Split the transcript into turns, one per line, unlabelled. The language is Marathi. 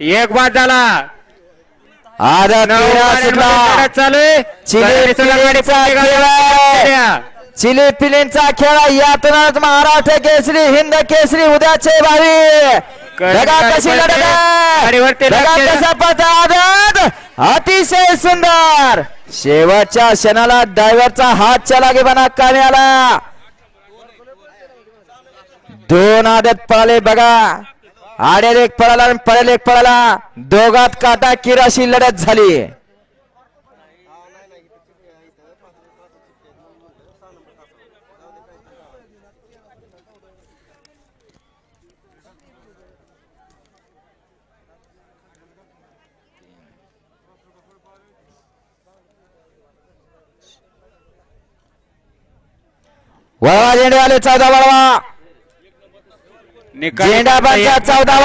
एक बाद झाला. चालू
पिलेचा खेळ. यातूनच महाराष्ट्र केसरी हिंद केसरी उद्याचे भावी. अतिशय सुंदर. शेवटच्या क्षणाला ड्रायव्हरचा हातच्या लागेपणा कामी आला दोन आदत पळाले बघा. आडेल एक पळाला आणि पळेल एक पळाला. दोघात काटा किराशी लढत झाली. वळवा झेंडेवाले चौदा वळवा. झेंडा पंचा चौदा